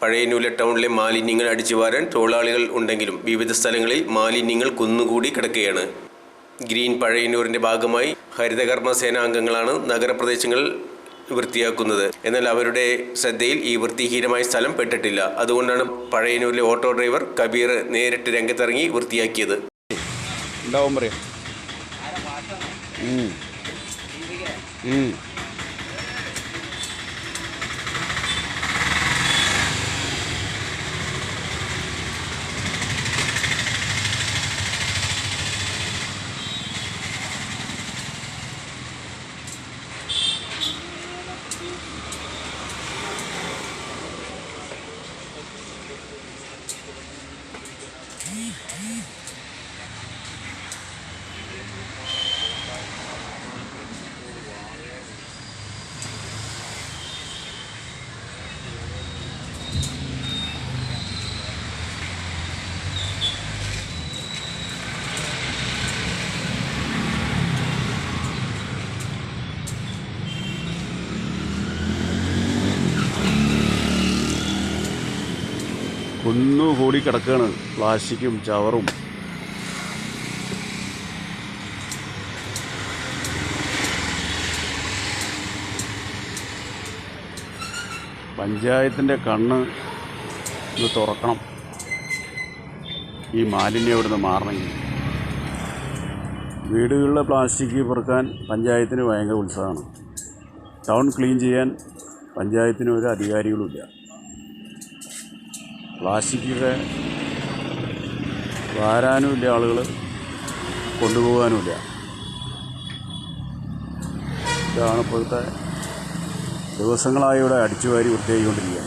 പഴയനൂല ടൗണിലെ മാലിന്യങ്ങൾ അടിച്ചു വാരാൻ തൊഴിലാളികൾ ഉണ്ടെങ്കിലും വിവിധ സ്ഥലങ്ങളിൽ മാലിന്യങ്ങൾ കുന്നുകൂടി കിടക്കുകയാണ്. ഗ്രീൻ പഴയന്നൂരിന്റെ ഭാഗമായി ഹരിതകർമ്മ സേനാംഗങ്ങളാണ് നഗരപ്രദേശങ്ങൾ വൃത്തിയാക്കുന്നത്. എന്നാൽ അവരുടെ ശ്രദ്ധയിൽ ഈ വൃത്തിഹീനമായ സ്ഥലം പെട്ടിട്ടില്ല. അതുകൊണ്ടാണ് പഴയന്നൂരിലെ ഓട്ടോ ഡ്രൈവർ കബീർ നേരിട്ട് രംഗത്തിറങ്ങി വൃത്തിയാക്കിയത്. ഉണ്ടാവും പറയാം. കുന്നുകൂടി കിടക്കുകയാണ് പ്ലാസ്റ്റിക്കും ചവറും. പഞ്ചായത്തിന്റെ കണ്ണ് ഇത് തുറക്കണം. ഈ മാലിന്യം ഇവിടുന്ന് മാറണമെങ്കിൽ. വീടുകളിലെ പ്ലാസ്റ്റിക് പെറുക്കാൻ പഞ്ചായത്തിന് ഭയങ്കര ഉത്സാഹമാണ്. ടൗൺ ക്ലീൻ ചെയ്യാൻ പഞ്ചായത്തിന് ഒരു അധികാരികളുമില്ല പ്ലാസ്റ്റിക്കൊക്കെ വാരാനുമില്ല ആളുകൾ കൊണ്ടുപോകാനുമില്ല. ഇതാണ് ഇപ്പോഴത്തെ ദിവസങ്ങളായി ഇവിടെ അടിച്ചുവാരി വൃത്തിയായിക്കൊണ്ടിരിക്കുക